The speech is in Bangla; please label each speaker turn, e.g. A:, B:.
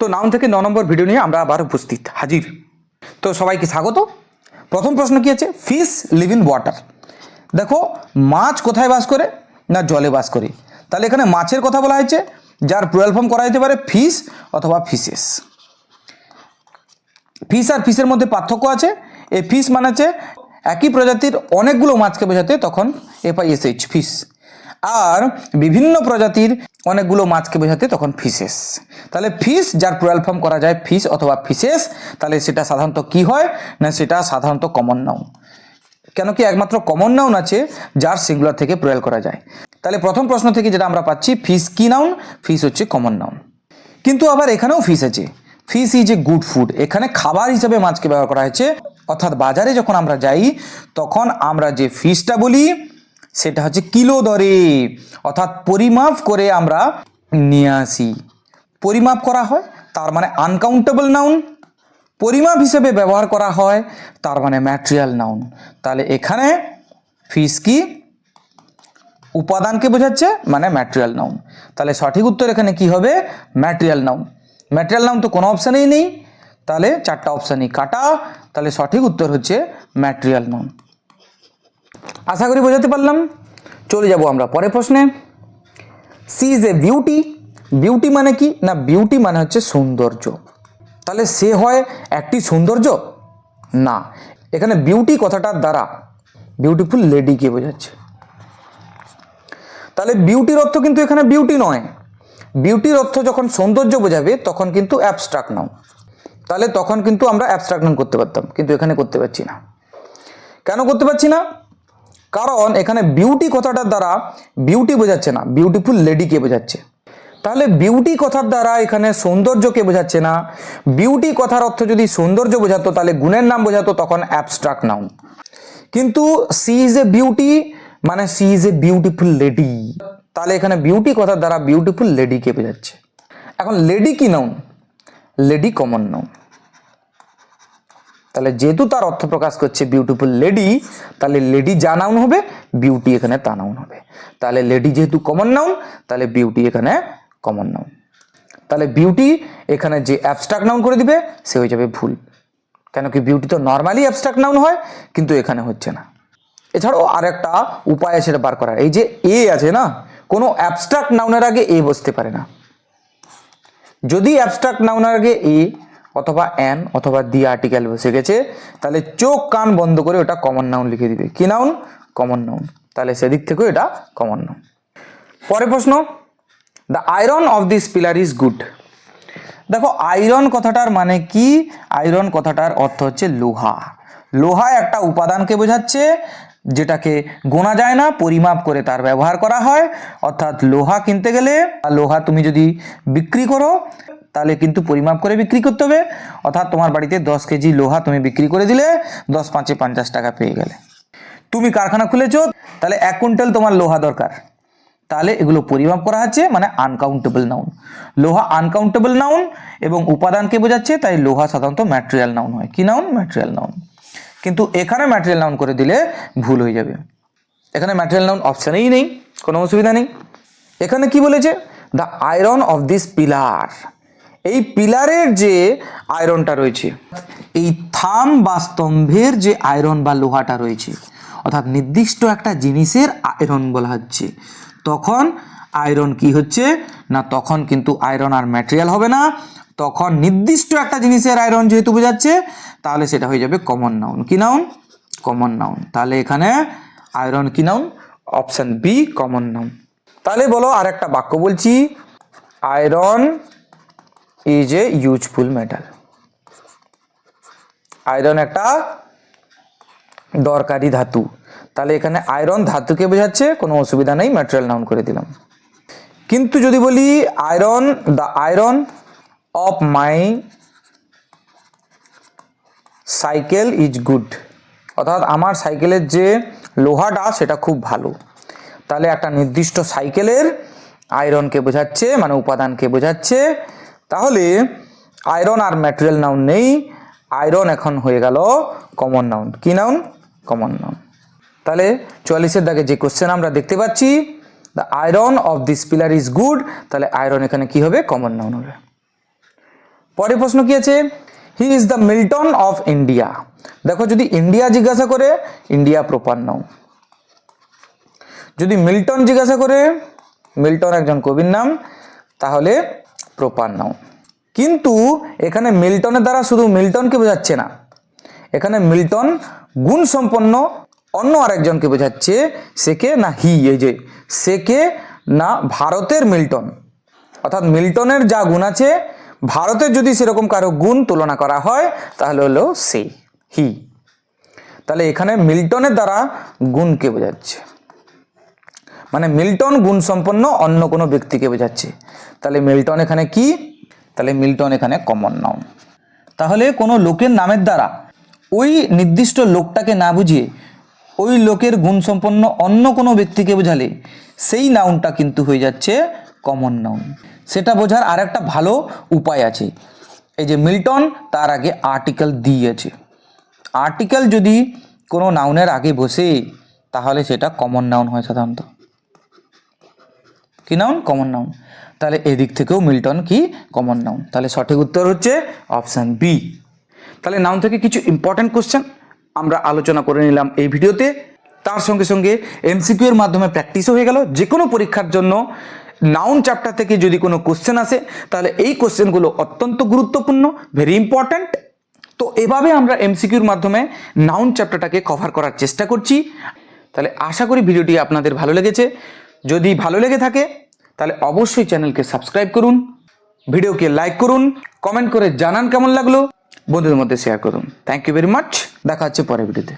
A: তো নাউন থেকে ন নম্বর ভিডিও নিয়ে আমরা আবার উপস্থিত, হাজির। তো সবাইকে স্বাগত। প্রথম প্রশ্ন কি আছে? ফিশ লিভ ইন ওয়াটার দেখো, মাছ কোথায় বাস করে না জলে বাস করে? তাহলে এখানে মাছের কথা বলা হয়েছে, যার প্লুরাল ফর্ম করা যেতে পারে ফিশ অথবা ফিশেস ফিশ আর ফিশের মধ্যে পার্থক্য আছে। এই ফিশ মানে হচ্ছে একই প্রজাতির অনেকগুলো মাছকে বোঝাতে তখন এফআইএসএইচ ফিশ আর বিভিন্ন প্রজাতির অনেকগুলো মাছকে বোঝাতে তখন ফিশেস তাহলে ফিশ যার প্লুরাল ফর্ম করা যায় ফিশ অথবা ফিশেস তাহলে সেটা সাধারণত কি হয়? না সেটা সাধারণত কমন নাউন কেন কি একমাত্র কমন নাউন আছে যার সিঙ্গুলার থেকে প্রয়াল করা যায়। তাহলে প্রথম প্রশ্ন থেকে যেটা আমরা পাচ্ছি ফিশ কি নাউন ফিস হচ্ছে কমন নাউন কিন্তু আবার এখানেও ফিশ আছে। Fish is a good food এখানে খাবার হিসেবে মাছকে ব্যবহার করা হয়েছে। অর্থাৎ বাজারে যখন আমরা যাই, তখন আমরা যে ফিশটা বলি সেটা হচ্ছে কিলো দরে। অর্থাৎ পরিমাপ করে আমরা নিয়ে আসি। পরিমাপ করা হয়, তার মানে আনকাউন্টেবল নাউন পরিমাপ হিসেবে ব্যবহার করা হয়, তার মানে ম্যাটেরিয়াল নাউন তাহলে এখানে ফিস কি? উপাদানকে বোঝাচ্ছে মানে ম্যাটেরিয়াল নাউন তাহলে সঠিক উত্তর এখানে কি হবে? ম্যাটেরিয়াল নাউন ম্যাটেরিয়াল নাউন তো কোনো অপশানেই নেই। তাহলে চারটা অপশানই কাটা। তাহলে সঠিক উত্তর হচ্ছে ম্যাটেরিয়াল নাউন আশা করি বোঝাতে পারলাম। চলে যাব আমরা পরের প্রশ্নে। She is a beauty beauty মানে কি? না বিউটি মানে হচ্ছে সৌন্দর্য। তাহলে সে হয় একটি সৌন্দর্য? না। এখানে বিউটি কথাটার দ্বারা বিউটিফুল লেডিকে বোঝাচ্ছে। তাহলে বিউটির অর্থ কিন্তু এখানে বিউটি নয়। বিউটির অর্থ যখন সৌন্দর্য বোঝাবে, তখন কিন্তু অ্যাবস্ট্রাক্ট নাও তাহলে তখন কিন্তু আমরা অ্যাবস্ট্রাক্ট নাম করতে পারতাম। কিন্তু এখানে করতে পারছি না। কেন করতে পারছি না? কারণ এখানে বিউটি কথাটার দ্বারা বিউটি বোঝাচ্ছে না বিউটিফুল লেডিকে বোঝাচ্ছে। তাহলে বিউটি কথার দ্বারা এখানে সৌন্দর্যকে বোঝাচ্ছে না? বিউটি কথার অর্থ যদি সৌন্দর্য বোঝাতো, তাহলে গুণের নাম বোঝাতো, তখন অ্যাবস্ট্রাক্ট নাউন কিন্তু সি ইজ এ বিউটি মানে she is a beautiful lady তাহলে এখানে বিউটি কথার দ্বারা বিউটিফুল লেডিকে বোঝাচ্ছে। এখন লেডি কি নাউন লেডি কমন নাউন তাহলে যেহেতু তার অর্থ প্রকাশ করছে বিউটিফুল লেডি তাহলে লেডি যা নাউন হবে বিউটি এখানে তা নাউন হবে। তাহলে লেডি যেহেতু কমন নাউন তাহলে বিউটি এখানে কমন নাউন তাহলে বিউটি এখানে যে অ্যাবস্ট্রাক্ট নাউন করে দিবে, সে হয়ে যাবে ভুল। কেন কি বিউটি তো নর্মালি অ্যাবস্ট্রাক্ট নাউন হয়, কিন্তু এখানে হচ্ছে না। এছাড়াও আরেকটা উপায় আছে বার করার। এই যে এ আছে না, কোনো অ্যাবস্ট্রাক্ট নাউনের আগে এ বসতে পারে না। যদি অ্যাবস্ট্রাক্ট নাউনের আগে এ অথবা অ্যান অথবা দি আর্টিকেল বসে গেছে, তাহলে চোখ কান বন্ধ করে ওটা কমন নাউন লিখে দিবে। কি নাউন কমন নাউন তাহলে সেদিক থেকেও এটা কমন নাউন পরের প্রশ্ন the iron of this pillar is good দেখো আয়রন কথাটার মানে কি? আয়রন কথাটার অর্থ হচ্ছে লোহা। লোহা একটা উপাদানকে বোঝাচ্ছে, যেটাকে গোনা যায় না, পরিমাপ করে তার ব্যবহার করা হয়। অর্থাৎ লোহা কিনতে গেলে লোহা তুমি যদি বিক্রি করো তাহলে কিন্তু পরিমাপ করে বিক্রি করতে হবে। অর্থাৎ তোমার বাড়িতে দশ কেজি লোহা তুমি বিক্রি করে দিলে দশ পাঁচে পঞ্চাশ টাকা পেয়ে গেলে। তুমি কারখানা খুলেছো, তাহলে এক কুইন্টাল তোমার লোহা দরকার। তাহলে এগুলো পরিমাপ করা হচ্ছে মানে আনকাউন্টেবল নাউন লোহা আনকাউন্টেবল নাউন এবং উপাদানকে বোঝাচ্ছে, তাই লোহা সাধারণত ম্যাটেরিয়াল নাউন হয়। কি নাউন ম্যাটেরিয়াল নাউন কিন্তু এখানে ম্যাটেরিয়াল নাউন করে দিলে ভুল হয়ে যাবে। এখানে ম্যাটেরিয়াল নাউন অপশানেই নেই, কোনো অসুবিধা নেই। এখানে কি বলেছে? The iron of this pillar এই পিলারের যে আয়রনটা রয়েছে, এই থাম বা স্তম্ভের যে আয়রন বা লোহাটা রয়েছে, অর্থাৎ নির্দিষ্ট একটা জিনিসের আয়রন বলা হচ্ছে, তখন আয়রন কি হচ্ছে? না, তখন কিন্তু আয়রন আর ম্যাটেরিয়াল হবে না, তখন নির্দিষ্ট একটা জিনিসের আয়রন যেহেতু বোঝাচ্ছে, তাহলে সেটা হয়ে যাবে কমন নাউন কি নাউন কমন নাউন তাহলে এখানে আয়রন কি noun option B common noun তাহলে বলো আর একটা বাক্য বলছি, iron is a useful metal iron একটা দরকারি ধাতু। তাহলে এখানে আয়রন ধাতুকে বোঝাচ্ছে, কোনো অসুবিধা নেই ম্যাটেরিয়াল নাউন করে দিলাম। কিন্তু যদি বলি iron the iron of my cycle is good অর্থাৎ আমার সাইকেলের যে লোহাটা, সেটা খুব ভালো। তাহলে একটা নির্দিষ্ট সাইকেলের আয়রনকে বোঝাচ্ছে মানে উপাদানকে বোঝাচ্ছে। তাহলে আয়রন আর ম্যাটেরিয়াল নাউন নেই। আয়রন এখন হয়ে গেল কমন নাউন কি নাউন কমন নাউন তাহলে চুয়াল্লিশের দাগে যে কোশ্চেন আমরা দেখতে পাচ্ছি the iron of this pillar is good তাহলে আয়রন এখানে কি হবে? কমন নাউন হবে। পরের প্রশ্ন কি আছে? He is the Milton of India দেখো যদি ইন্ডিয়া জিজ্ঞাসা করে ইন্ডিয়া প্রপার নাউন যদি মিল্টন জিজ্ঞাসা করে মিল্টন একজন কবির নাম, তাহলে প্রপার নাউন কিন্তু এখানে মিল্টনের দ্বারা শুধু মিল্টনকে বোঝাচ্ছে না। এখানে মিল্টন গুণ সম্পন্ন অন্য আরেকজনকে বোঝাচ্ছে, সে কে না হি, এই যে, সে কে না ভারতের মিল্টন। অর্থাৎ মিল্টনের যা গুণ আছে, ভারতের যদি সেরকম কারও গুণ তুলনা করা হয়, তাহলে হলো সে, হি। তাহলে এখানে মিল্টনের দ্বারা গুণকে বোঝাচ্ছে। মানে মিল্টন গুণ সম্পন্ন অন্য কোনো ব্যক্তিকে বোঝাচ্ছে। তাহলে মিল্টন এখানে কি? তাহলে মিল্টন এখানে কমন নাউন তাহলে কোনো লোকের নামের দ্বারা ওই নির্দিষ্ট লোকটাকে না বুঝিয়ে ওই লোকের গুণ সম্পন্ন অন্য কোনো ব্যক্তিকে বোঝালে সেই নাউনটা কিন্তু হয়ে যাচ্ছে কমন নাউন সেটা বোঝার আর একটা ভালো উপায় আছে। এই যে মিল্টন তার আগে আর্টিকেল দিয়েছে। আর্টিকেল যদি কোনো নাউনের আগে বসে, তাহলে সেটা কমন নাউন হয় সাধারণত। কি নাউন কমন নাউন তাহলে এদিক থেকেও মিল্টন কি? কমন নাউন তাহলে সঠিক উত্তর হচ্ছে অপশান বি তাহলে নাউন থেকে কিছু ইম্পর্ট্যান্ট কোশ্চেন আমরা আলোচনা করে নিলাম এই ভিডিওতে। তার সঙ্গে সঙ্গে এমসিকিউ এর মাধ্যমে প্র্যাকটিসও হয়ে গেল। যে কোনো পরীক্ষার জন্য নাউন চ্যাপ্টার থেকে যদি কোনো কোশ্চেন আসে, তাহলে এই কোশ্চেনগুলো অত্যন্ত গুরুত্বপূর্ণ ভেরি ইম্পর্ট্যান্ট তো এভাবে আমরা এমসিকিউর মাধ্যমে নাউন চ্যাপ্টারটাকে কভার করার চেষ্টা করছি। তাহলে আশা করি ভিডিওটি আপনাদের ভালো লেগেছে। যদি ভালো লেগে থাকে, তাহলে অবশ্যই চ্যানেলকে সাবস্ক্রাইব করুন, ভিডিওকে লাইক করুন, কমেন্ট করে জানান কেমন লাগল, বন্ধুদের মধ্যে শেয়ার করুন। থ্যাংক ইউ ভেরি মাচ দেখা হচ্ছে পরের ভিডিওতে।